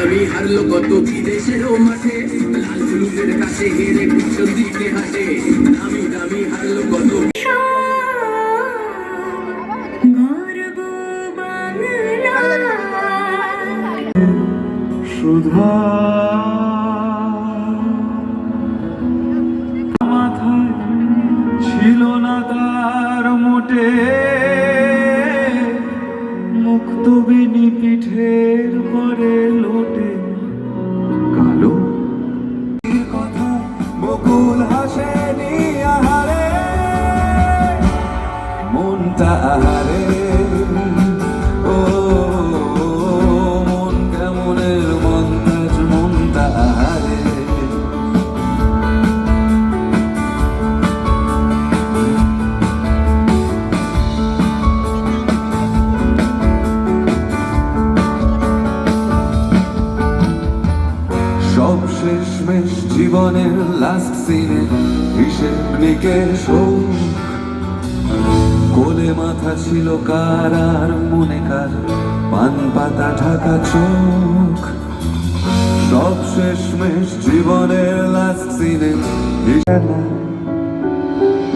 আমি হারলো কত বিদেশেরও মাঠে লাল হলুদের কাছে হেরে পিছন দিকে হাসে আমি দামি হারলো কত সুধা লাস্ট সিনে হিসেব নিকেশ কোলে মাথা ছিল কার আর মনে কার? পান পাতা ঢাকা চোখ। সব শেষমেশ জীবনের লাস্ট সিনে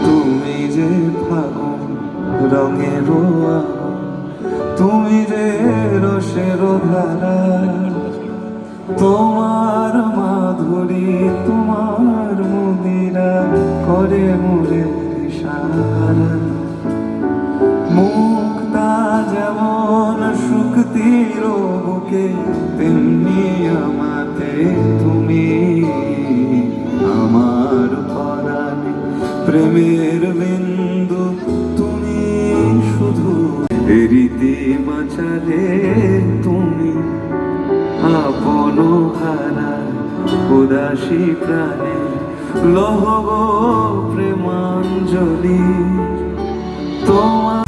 তুমি যে ফাগুন রঙের তুমি যে রসের ধারা তোমার মাধুরী তোমার চলে তুমি আপন হারা উদাসী প্রাণে লহব প্রেমাঞ্জলি তোমার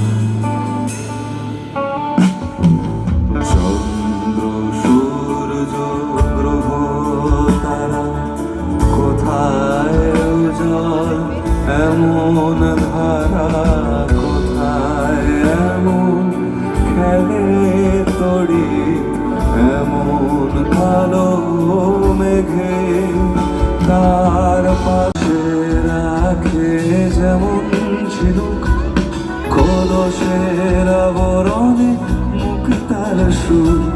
দিবসের আবরণে মুক্তার সুর।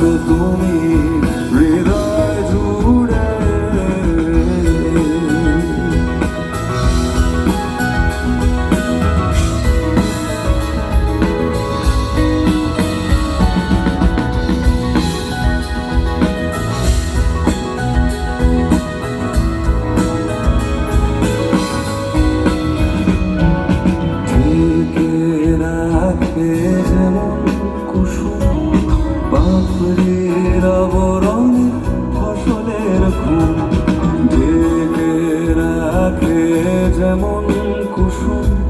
মাত্র তুমি হৃদয় জুড়ে Yeah. কুসুম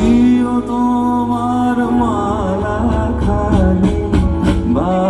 দিও তোমার মালা খানি বা